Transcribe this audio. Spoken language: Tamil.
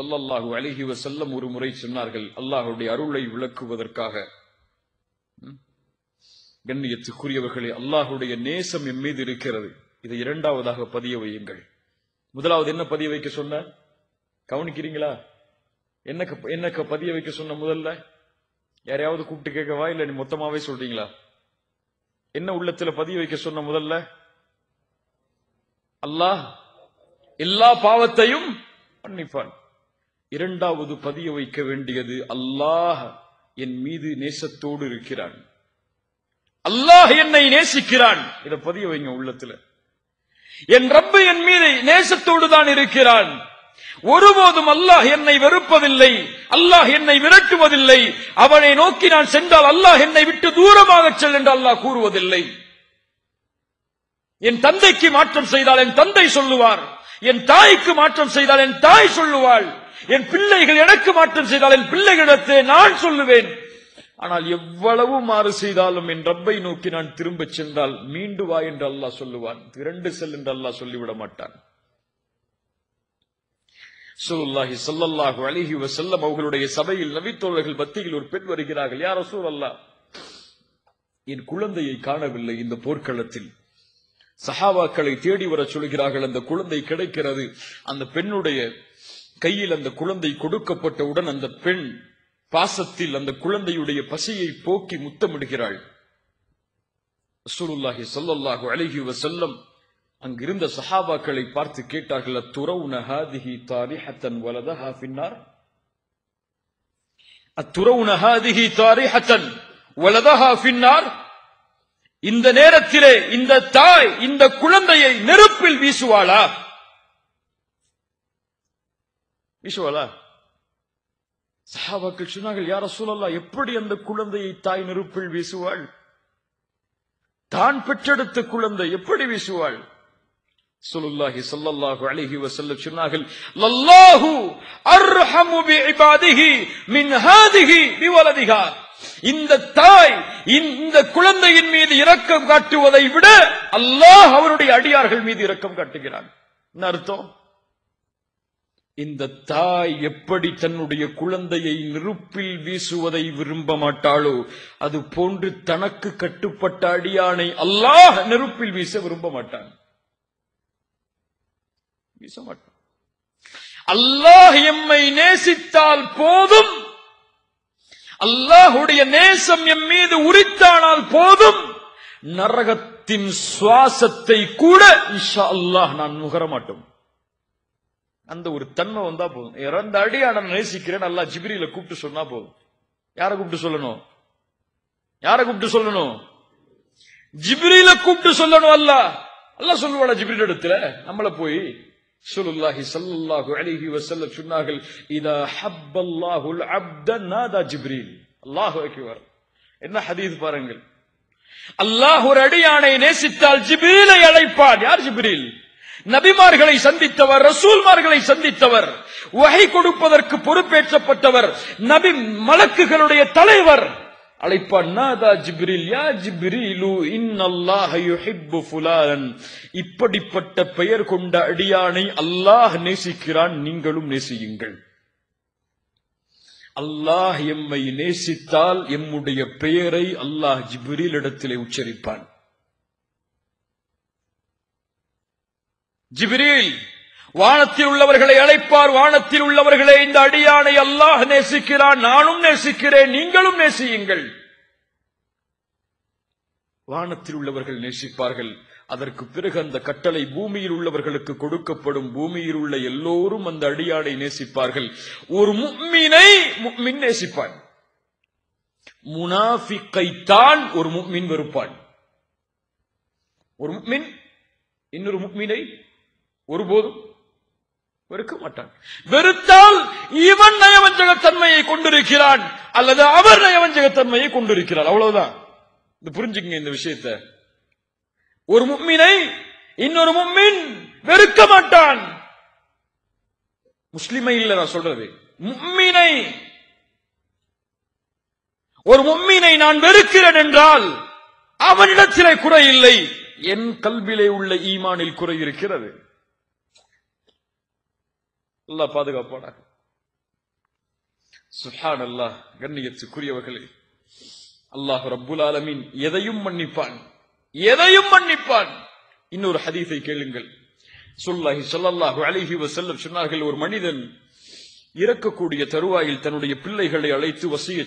ஸல்லல்லாஹு அலிஹி வசல்லம் ஒரு முறை சொன்னார்கள் அல்லாஹுடைய அருளை விளக்குவதற்காக. கண்ணியத்துக்குரியவர்களே அல்லாஹுடைய நேசம் என் மீது இருக்கிறது. இதை இரண்டாவதாக பதிய வையுங்கள். முதலாவது என்ன பதிய வைக்க சொன்ன? கவனிக்கிறீங்களா? என்ன என்ன பதிய வைக்க சொன்ன முதல்ல? யாரையாவது கூப்பிட்டு கேட்கவா இல்ல நீ மொத்தமாவே சொல்றீங்களா? என்ன உள்ளத்துல பதிய வைக்க சொன்ன முதல்ல? அல்லாஹ் எல்லா பாவத்தையும் மன்னிப்பான். இரண்டாவது பதிய வைக்க வேண்டியது அல்லாஹ் என் மீது நேசத்தோடு இருக்கிறான். அல்லாஹ் என்னை நேசிக்கிறான். இதை பதிய வைங்க உள்ளத்துல. என் ரப்பு என் மீது நேசத்தோடு தான் இருக்கிறான். ஒருபோதும் அல்லாஹ் என்னை வெறுப்பதில்லை. அல்லாஹ் என்னை விரட்டுவதில்லை. அவனை நோக்கி நான் சென்றால் அல்லாஹ் என்னை விட்டு தூரமாக செல் என்று அல்லாஹ் கூறுவதில்லை. என் தந்தைக்கு மாற்றம் செய்தால் என் தந்தை சொல்லுவார். என் தாய்க்கு மாற்றம் செய்தால் என் தாய் சொல்லுவாள். என் பிள்ளைகள் எனக்கு மாற்றம் செய்தால் என் பிள்ளைகளிடத்தை நான் சொல்லுவேன். ஆனால் எவ்வளவு மாறு செய்தாலும் என் ரப்பை நோக்கி நான் திரும்பச் சென்றால் மீண்டு வா என்று அல்லாஹ் சொல்லுவான். திரண்டு செல் என்று அல்லாஹ் சொல்லிவிட மாட்டான். ரசூலுல்லாஹி ஸல்லல்லாஹு அலைஹி வஸல்லம் அவர்களுடைய சபையில் நபித்தோழர்கள் பத்தியில் ஒரு பெண் வருகிறார்கள். யார் ரசூல் என் குழந்தையை காணவில்லை இந்த போர்க்களத்தில். சஹாபாக்களை தேடி வர சொல்கிறார்கள் அந்த குழந்தை கிடைக்கிறது. அந்த பெண்ணுடைய கையில் அந்த குழந்தை கொடுக்கப்பட்டவுடன் அந்த பெண் பாசத்தில் அந்த குழந்தையுடைய பசியை போக்கி முத்தமிடுகிறாள். சுருல்லாஹி ஸல்லல்லாஹு அலைஹி வஸல்லம் அங்கிருந்த சஹாபாக்களை பார்த்து கேட்டார்கள் அத்துரவுன ஹாதிஹி தாரிஹத்தன் வலதஹா ஃபின்னார்? அத்துரவுன ஹாதிஹி தாரிஹத்தன் வலதஹா ஃபின்னார்? இந்த நேரத்திலே இந்த தாய் இந்த குழந்தையை நெருப்பில் வீசுவாளா? வீசுவாளா? சஹாபாக்கள் சொன்னார்கள் யார சொல்லலாம் எப்படி அந்த குழந்தையை தாய் நெருப்பில் வீசுவாள்? தான் பெற்றெடுத்த குழந்தை எப்படி வீசுவாள்? சொல்லுல்லாஹி சொல்லல்லாஹு அழகி வசல்ல சொன்னார்கள் லல்லாஹு அர்ஹமு பிஇபாதிஹி மின் ஹாதிஹி பிவலதிகார் இந்த தாய் இந்த குழந்தையின் மீது இரக்கம் காட்டுவதை விட அல்லாஹ் அவருடைய அடியார்கள் மீது இரக்கம் காட்டுகிறான். அர்த்தம்? இந்த தாய் எப்படி தன்னுடைய குழந்தையை நெருப்பில் வீசுவதை விரும்ப மாட்டாளோ அது போன்று தனக்கு கட்டுப்பட்ட அடியானை அல்லாஹ் நெருப்பில் வீச விரும்ப மாட்டான். வீச மாட்டான். அல்லாஹ் எம்மை நேசித்தால் போதும் அல்லாஹுடைய நேசம் எம் மீது உரித்தானால் போதும். நரகத்தின் சுவாசத்தை கூட இஷா அல்லாஹ் நான் நுகர மாட்டோம். அந்த ஒரு தன்மை வந்தா போதும். இறந்த அடியா நான் நேசிக்கிறேன் நல்லா ஜிபிரியில கூப்பிட்டு சொன்னா போதும். யாரை கூப்பிட்டு சொல்லணும்? யாரை கூப்பிட்டு சொல்லணும்? ஜிபிரியில கூப்பிட்டு சொல்லணும் அல்லாஹ். அல்லாஹ் சொல்லுவாடா ஜிபிரி இடத்துல? நம்மள போய் ஸல்லல்லாஹு சல்லுல்லாஹு அலிஹி வசல்ல சொன்னார்கள் இதா ஹப்பல்லாஹுல் அப்த நாதா ஜிப்ரீல். அல்லாஹு அக்பர். என்ன ஹதீஸ் பாருங்கள். அல்லாஹ் ஒரு அடியானை நேசித்தால் ஜிப்ரீலை அழைப்பார். யார் ஜிப்ரீல்? நபிமார்களை சந்தித்தவர் ரசூல்மார்களை சந்தித்தவர் வகை கொடுப்பதற்கு பொறுப்பேற்றப்பட்டவர் நபி மலக்குகளுடைய தலைவர். அழைப்பான் ஜிப்ரில் யா இன் அல்லாஹ் யுஹிப்பு ஃபுலான். இப்படிப்பட்ட பெயர் கொண்ட அடியானை அல்லாஹ் நேசிக்கிறான் நீங்களும் நேசியுங்கள். அல்லாஹ் எம்மை நேசித்தால் எம்முடைய பெயரை அல்லாஹ் ஜிப்ரீல் இடத்திலே உச்சரிப்பான். ஜிப்ரீல்! வானத்தில் உள்ளவர்களை அழைப்பார் வானத்தில் உள்ளவர்களை இந்த அடியானை அல்லாஹ் நேசிக்கிறான் நானும் நேசிக்கிறேன் நீங்களும் நேசியுங்கள். வானத்தில் உள்ளவர்கள் நேசிப்பார்கள் அதற்கு பிறகு அந்த கட்டளை பூமியில் உள்ளவர்களுக்கு கொடுக்கப்படும் பூமியில் உள்ள எல்லோரும் அந்த அடியானை நேசிப்பார்கள். ஒரு முக்மீனை முக்மின் நேசிப்பான். முனாஃபிக்கைத்தான் ஒரு முக்மின் வெறுப்பான். ஒரு முக்மின் இன்னொரு முக்மீனை ஒருபோதும் வெறுக்க மாட்டான் வெறுத்தால் இவன் நயவஞ்சகத்தன்மையை கொண்டிருக்கிறான் அல்லது அவர் நயவஞ்சகத்தன்மையை கொண்டிருக்கிறார். அவ்வளவுதான். இந்த புரிஞ்சுக்கங்க இந்த விஷயத்தை. ஒரு மும்மினை இன்னொரு மும்மின் வெறுக்க மாட்டான். முஸ்லிமை இல்ல நான் சொல்றது. மும்மினை ஒரு மும்மினை நான் வெறுக்கிறேன் என்றால் அவனிடத்திலே குறை இல்லை. என் கல்விலே உள்ள ஈமானில் குறை இருக்கிறது. அல்லாஹ் பாதுகாப்பானாக. சுஹான் அல்லாஹ் கண்ணியத்துக்குரியவர்களே அல்லாஹ் ரப்புல் ஆலமீன் எதையும் மன்னிப்பான் எதையும் மன்னிப்பான். இன்னொரு ஹதீஸை கேளுங்கள். சுல்லாஹி சொல்லல்லாஹு அலிஹி வசல்லம் சொன்னார்கள் ஒரு மனிதன் இறக்கக்கூடிய தருவாயில் தன்னுடைய பிள்ளைகளை அழைத்து வசிய